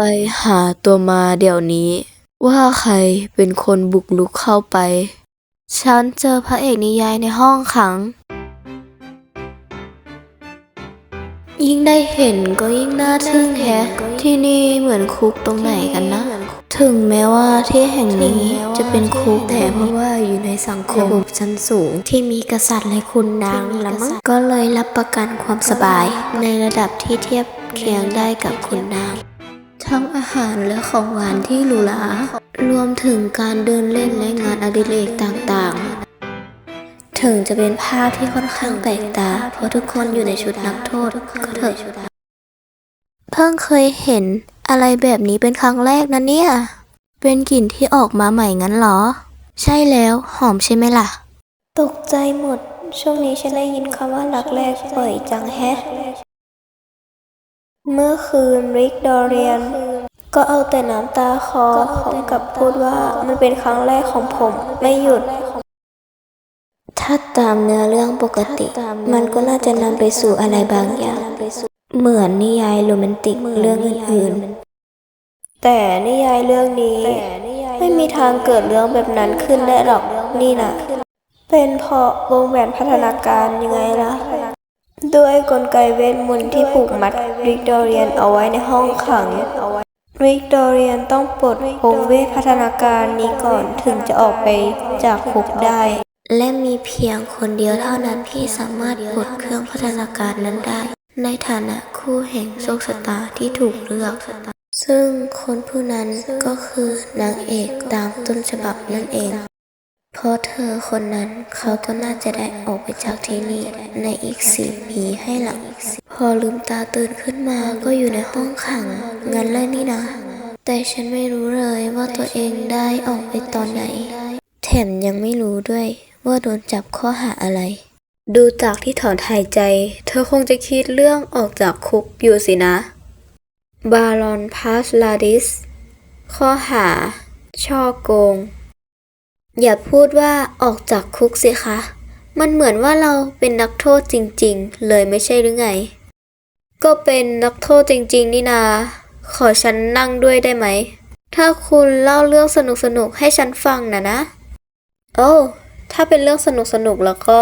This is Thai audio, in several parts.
ไปหาตัวมาเดี๋ยวนี้ ว่าใครเป็นคนบุกลุกเข้าไป ฉันเจอพระเอกนิยายในห้องขัง ยิ่งได้เห็นก็ยิ่งน่าทึ่งแฮะที่นี่เหมือนคุกตรงไหนกันนะ ถึงแม้ว่าที่แห่งนี้จะเป็นคุกแต่เพราะว่าอยู่ในสังคมชั้นสูงที่มีกษัตริย์และคุณนางละมั้งก็เลยรับประกันความสบายในระดับที่เทียบเคียงได้กับคุณนาง ทั้งอาหารและของหวานที่หรูหรารวมถึงการเดินเล่นและงานอดิเรกต่างๆ ถึงจะเป็นภาพที่ค่อนข้างแปลกตา เพราะทุกคนอยู่ในชุดนักโทษก็เถอะเพิ่งเคยเห็นอะไรแบบนี้เป็นครั้งแรกนะเนี่ย เป็นกลิ่นที่ออกมาใหม่งั้นเหรอ ใช่แล้วหอมใช่ไหมล่ะ ตกใจหมด ช่วงนี้ฉันได้ยินคำว่ารักแรกบ่อยจังแฮะ เมื่อคืนริกดอเรียน ก็เอาแต่น้ำตาคอของกับพูดว่ามันเป็นครั้งแรกของผมไม่หยุด ถ้าตามเนื้อเรื่องปกติ มันก็น่าจะนำไปสู่อะไรบางอย่าง เหมือนนิยายโรแมนติกเรื่องอื่นๆแต่นิยายเรื่องนี้ไม่มีทางเกิดเรื่องแบบนั้นขึ้นได้หรอกนี่นะเป็นเพราะวงแหวนพัฒนาการยังไงล่ะ ด้วยกลไกเวทมนต์ที่ผูกมัดริกดอเรียนเอาไว้ในห้องขังริกดอเรียนต้องปลดวงเวทพัฒนาการนี้ก่อนถึงจะออกไปจากคุกได้ และมีเพียงคนเดียวเท่านั้นที่สามารถปลดเครื่องพัฒนาการนั้นได้ ในฐานะคู่แห่งโชคชะตาที่ถูกเลือก ซึ่งคนผู้นั้นก็คือนางเอกตามต้นฉบับนั่นเอง เพราะเธอคนนั้นเขาก็น่าจะได้ออกไปจากที่นี่ในอีกสี่ปีให้หลัง พอลืมตาตื่นขึ้นมาก็อยู่ในห้องขังงั้นเลยนี่นะ แต่ฉันไม่รู้เลยว่าตัวเองได้ออกไปตอนไหน แถมยังไม่รู้ด้วยว่าโดนจับข้อหาอะไร ดูจากที่ถอนหายใจ เธอคงจะคิดเรื่องออกจากคุกอยู่สินะ บารอนพาสลาดิส ข้อหา ช่อโกง อย่าพูดว่าออกจากคุกสิคะ มันเหมือนว่าเราเป็นนักโทษจริงๆ เลยไม่ใช่หรือไง ก็เป็นนักโทษจริงๆ นี่นา ขอฉันนั่งด้วยได้ไหม ถ้าคุณเล่าเรื่องสนุกๆให้ฉันฟังนะนะ โอ้ ถ้าเป็นเรื่องสนุกๆแล้วก็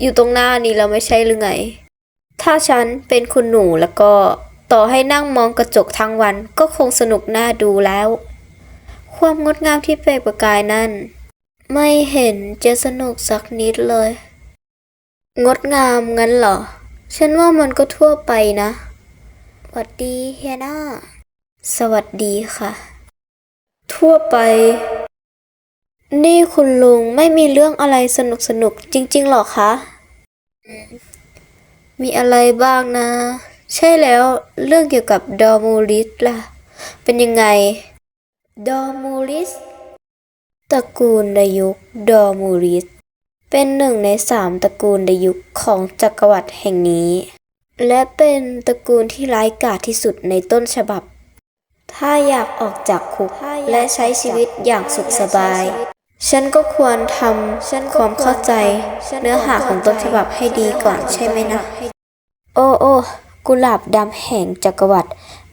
อยู่ตรงหน้านี้แล้วไม่ใช่หรือไง ถ้าฉันเป็นคุณหนูแล้วก็ต่อให้นั่งมองกระจกทั้งวันก็คงสนุกน่าดูแล้ว ความงดงามที่เปล่งประกายนั่น ไม่เห็นจะสนุกสักนิดเลย งดงามงั้นเหรอ ฉันว่ามันก็ทั่วไปนะ สวัสดีเฮียนาสวัสดีค่ะ ทั่วไป นี่คุณลุงไม่มีเรื่องอะไรสนุกสนุกจริงๆหรอคะมมีอะไรบ้างนะ ใช่แล้วเรื่องเกี่ยวกับดอมูลิสล่ะ เป็นยังไง ดอมูลิส ตระกูลในยุคดอมูริส เป็นหนึ่งในสามตระกูลในยุคของจักรวรรดิแห่งนี้ และเป็นตระกูลที่ร้ายกาจที่สุดในต้นฉบับ ถ้าอยากออกจากคุกและใช้ชีวิตอย่างสุขสบาย ฉันก็ควรทำฉันความเข้าใจ เนื้อหาของต้นฉบับให้ดีก่อนใช่ไหมนะ โอ้โอ้กุหลาบดำแห่งจักรวรรดิ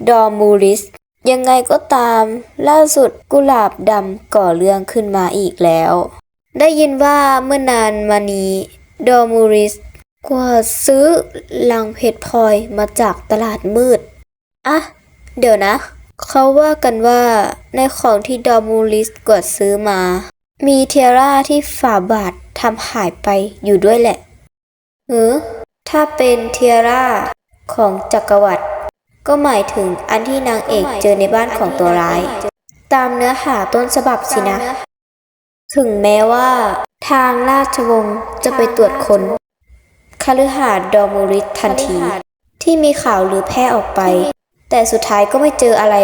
ดอมูริส ยังไงก็ตาม ล่าสุดกุหลาบดำก่อเรื่องขึ้นมาอีกแล้ว ได้ยินว่าเมื่อนานมานี้ดอมูริสกว่าซื้อลังเพชรพลอยมาจากตลาดมืด อะ เดี๋ยวนะ เขาว่ากันว่าในของที่ดอมูริสกวดซื้อมา มีเทียร่าที่ฝ่าบาททำหายไปอยู่ด้วยแหละเออถ้าเป็นเทียร่าของจักรวรรดิ ก็หมายถึงอันที่นางเอกเจอในบ้านของตัวร้าย ตามเนื้อหาต้นฉบับสินะ ถึงแม้ว่า ทางราชวงศ์จะไปตรวจค้นคฤหาสน์ดอมูริสทันที ที่มีข่าวลือแพร่ออกไป แต่สุดท้ายก็ไม่เจออะไร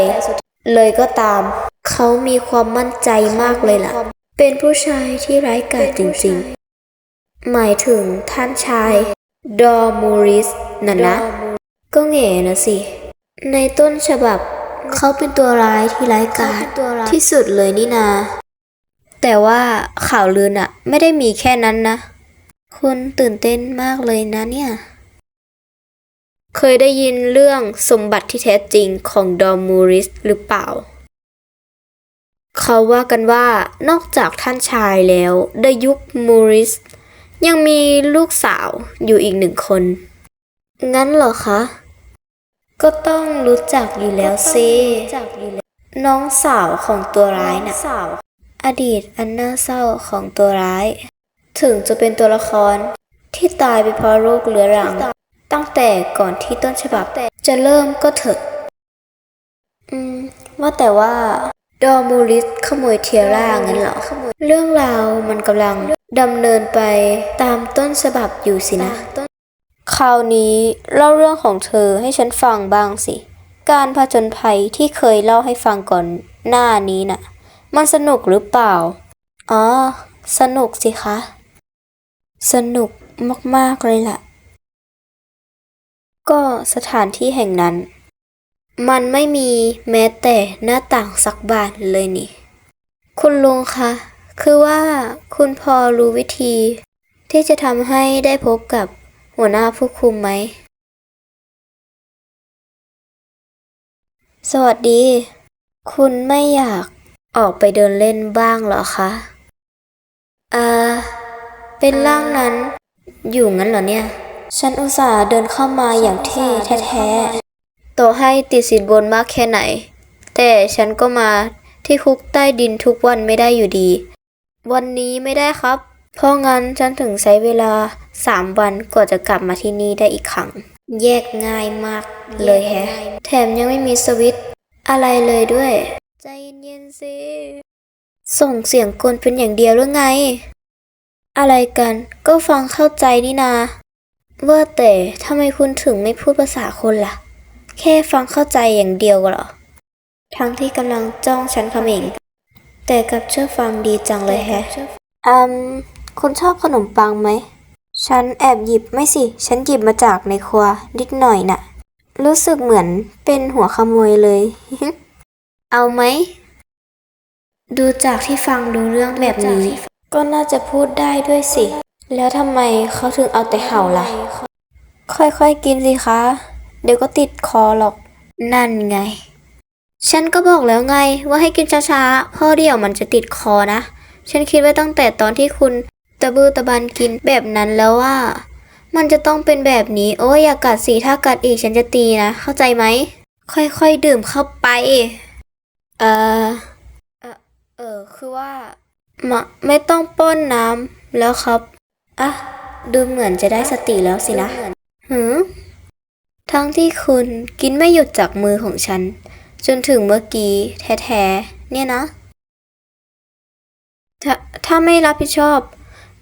เลยก็ตาม เขามีความมั่นใจมากเลยล่ะ เป็นผู้ชายที่ไร้ายกาจจริงๆ หมายถึงท่านชาย ดอมูริสน่ะนะก็แง่นะสิ ในต้นฉบับ เขาเป็นตัวร้ายที่ไร้ายกาจที่สุดเลยนี่นา แต่ว่าข่าวลือน่ะ ไม่ได้มีแค่นั้นนะคนตื่นเต้นมากเลยนะเนี่ย เคยได้ยินเรื่องสมบัติที่แท้จริงของดอมมูริสหรือเปล่า เขาว่ากันว่านอกจากท่านชายแล้วในยุคมูริสยังมีลูกสาวอยู่อีกหนึ่งคน งั้นเหรอคะ ก็ต้องรู้จักอยู่แล้วสิน้องสาวของตัวร้ายนะอดีตอันน่าเศร้าของตัวร้าย ถึงจะเป็นตัวละครที่ตายไปเพราะโรคเรื้อรัง ตั้งแต่ก่อนที่ต้นฉบับจะเริ่มก็เถอะ อืม ว่าแต่ว่า ดอมูริสขโมยเทียร่างั้นเหรอ เรื่องราวมันกำลังดำเนินไปตามต้นฉบับอยู่สินะ คราวนี้เล่าเรื่องของเธอให้ฉันฟังบ้างสิ การผจญภัยที่เคยเล่าให้ฟังก่อนหน้านี้น่ะ มันสนุกหรือเปล่า อ๋อ สนุกสิคะ สนุกมาก ๆ เลยล่ะ ก็สถานที่แห่งนั้น มันไม่มีแม้แต่หน้าต่างสักบานเลยนี่ คุณลุงคะ คือว่าคุณพอรู้วิธี ที่จะทำให้ได้พบกับ หัวหน้าผู้คุมไหม สวัสดี คุณไม่อยากออกไปเดินเล่นบ้างเหรอคะอ่าเป็นร่างนั้น อยู่งั้นเหรอเนี่ย ฉันอุตส่าห์เดินเข้ามาอย่างเท่แท้ๆต่อให้ติดสินบนมากแค่ไหน แต่ฉันก็มาที่คุกใต้ดินทุกวันไม่ได้อยู่ดี วันนี้ไม่ได้ครับ เพราะงั้นฉันถึงใช้เวลาสามวันกว่าจะกลับมาที่นี่ได้อีกครั้ง แยกง่ายมากเลยแฮะ แถมยังไม่มีสวิตช์อะไรเลยด้วย ใจเย็นๆสิ ส่งเสียงกลเป็นอย่างเดียวหรือไง อะไรกันก็ฟังเข้าใจนี่นา ว่าแต่ทำไมคุณถึงไม่พูดภาษาคนล่ะ แค่ฟังเข้าใจอย่างเดียวเหรอ ทั้งที่กำลังจ้องฉันเขมิงแต่กลับเชื่อฟังดีจังเลยแฮะอืม คุณชอบขนมปังไหม ฉันแอบหยิบไม่สิ ฉันหยิบมาจากในครัวนิดหน่อยน่ะ รู้สึกเหมือนเป็นหัวขโมยเลย เอาไหม ดูจากที่ฟังดูเรื่องแบบนี้ ก็น่าจะพูดได้ด้วยสิ แล้วทำไมเขาถึงเอาแต่เห่าล่ะ ค่อยๆกินสิคะ เดี๋ยวก็ติดคอหรอก นั่นไง ฉันก็บอกแล้วไงว่าให้กินช้าๆเพ่อเดี๋ยวมันจะติดคอนะ ฉันคิดไว้ตั้งแต่ตอนที่คุณ ตะบือตะบันกินแบบนั้นแล้วว่า มันจะต้องเป็นแบบนี้โอ้ยอย่ากัดสิถ้ากัดอีกฉันจะตีนะ เข้าใจไหม ค่อยๆดื่มเข้าไป เออเออเออคือว่ามาไม่ต้องป้อนน้ำแล้วครับอะดูเหมือนจะได้สติแล้วสินะหืมทั้งที่คุณกินไม่หยุดจากมือของฉัน จนถึงเมื่อกี้แท้ๆเนี่ยนะ ถ้าถ้าไม่รับผิดชอบ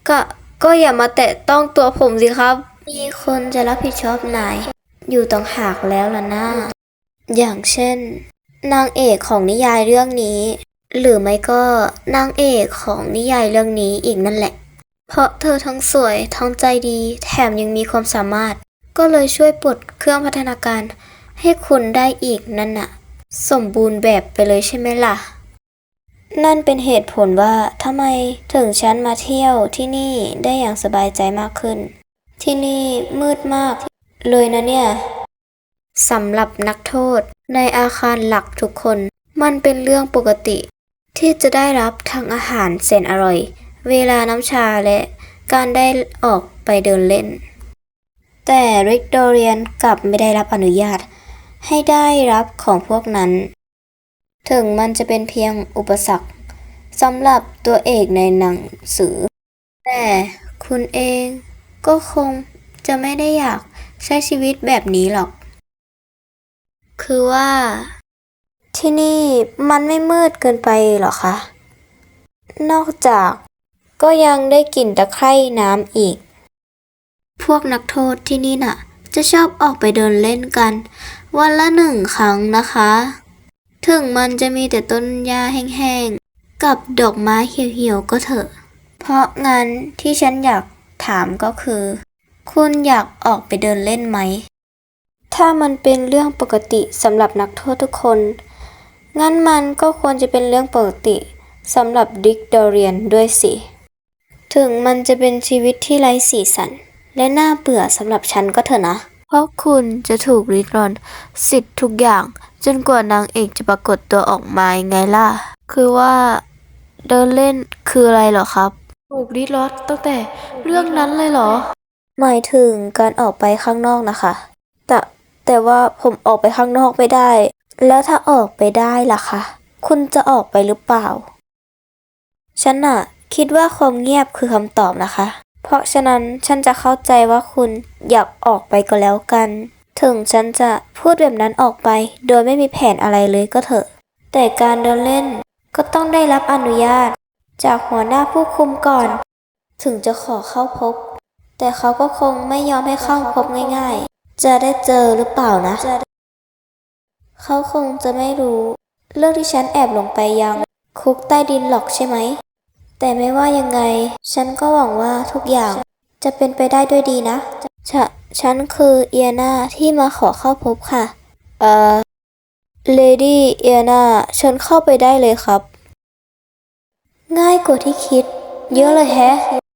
ก็ก็อย่ามาแตะต้องตัวผมสิครับ มีคนจะรับผิดชอบนาย อยู่ต่างหากแล้วล่ะนะอย่างเช่น นางเอกของนิยายเรื่องนี้ หรือไม่ก็นางเอกของนิยายเรื่องนี้อีกนั่นแหละ เพราะเธอทั้งสวยทั้งใจดี แถมยังมีความสามารถ ก็เลยช่วยปลดเครื่องพัฒนาการให้คุณได้อีกนั่นน่ะ สมบูรณ์แบบไปเลยใช่ไหมล่ะ นั่นเป็นเหตุผลว่าทำไมถึงฉันมาเที่ยวที่นี่ได้อย่างสบายใจมากขึ้น ที่นี่มืดมากเลยนะเนี่ยสำหรับนักโทษในอาคารหลักทุกคน มันเป็นเรื่องปกติ ที่จะได้รับทั้งอาหารแสนอร่อย เวลาน้ำชาและการได้ออกไปเดินเล่น แต่ริกโดเรียนกลับไม่ได้รับอนุญาต ให้ได้รับของพวกนั้น ถึงมันจะเป็นเพียงอุปสรรคสำหรับตัวเอกในหนังสือ แต่คุณเองก็คงจะไม่ได้อยากใช้ชีวิตแบบนี้หรอก คือว่า ที่นี่มันไม่มืดเกินไปหรอคะ นอกจากก็ยังได้กลิ่นตะไคร่น้ำอีก พวกนักโทษที่นี่น่ะ จะชอบออกไปเดินเล่นกัน วันละหนึ่งครั้งนะคะ ถึงมันจะมีแต่ต้นหญ้าแห้งๆ กับดอกไม้เหี่ยวๆ ก็เถอะ เพราะงั้นที่ฉันอยากถามก็คือ คุณอยากออกไปเดินเล่นไหม ถ้ามันเป็นเรื่องปกติสำหรับนักโทษทุกคน งั้นมันก็ควรจะเป็นเรื่องปกติสำหรับดิกดอเรียนด้วยสิ ถึงมันจะเป็นชีวิตที่ไร้สีสัน และน่าเบื่อสำหรับฉันก็เถอะนะ พราะคุณจะถูกริดรอน สิทธิ์ทุกอย่าง จนกว่านางเอกจะปรากฏตัวออกมายังไงล่ะ คือว่า เดินเล่นคืออะไรเหรอครับ ถูกริดรอนตั้งแต่เรื่องนั้นเลยเหรอ หมายถึงการออกไปข้างนอกนะคะ แต่แต่ว่าผมออกไปข้างนอกไม่ได้ แล้วถ้าออกไปได้ล่ะคะ คุณจะออกไปหรือเปล่า ฉันน่ะ คิดว่าความเงียบคือคำตอบนะคะ เพราะฉะนั้นฉันจะเข้าใจว่าคุณอยากออกไปก็แล้วกัน ถึงฉันจะพูดแบบนั้นออกไป โดยไม่มีแผนอะไรเลยก็เถอะ แต่การเดินเล่นก็ต้องได้รับอนุญาต จากหัวหน้าผู้คุมก่อน ถึงจะขอเข้าพบ แต่เขาก็คงไม่ยอมให้เข้าพบง่าย ๆ จะได้เจอหรือเปล่านะ เขาคงจะไม่รู้ เรื่องที่ฉันแอบลงไปยัง คุกใต้ดินหรอกใช่ไหม แต่ไม่ว่ายังไง ฉันก็หวังว่าทุกอย่างจะเป็นไปได้ด้วยดีนะฉะฉันคือเอียนาที่มาขอเข้าพบค่ะ เอ่อเลดี้เอียนาเชิญเข้าไปได้เลยครับ ง่ายกว่าที่คิด เยอะเลยแฮะ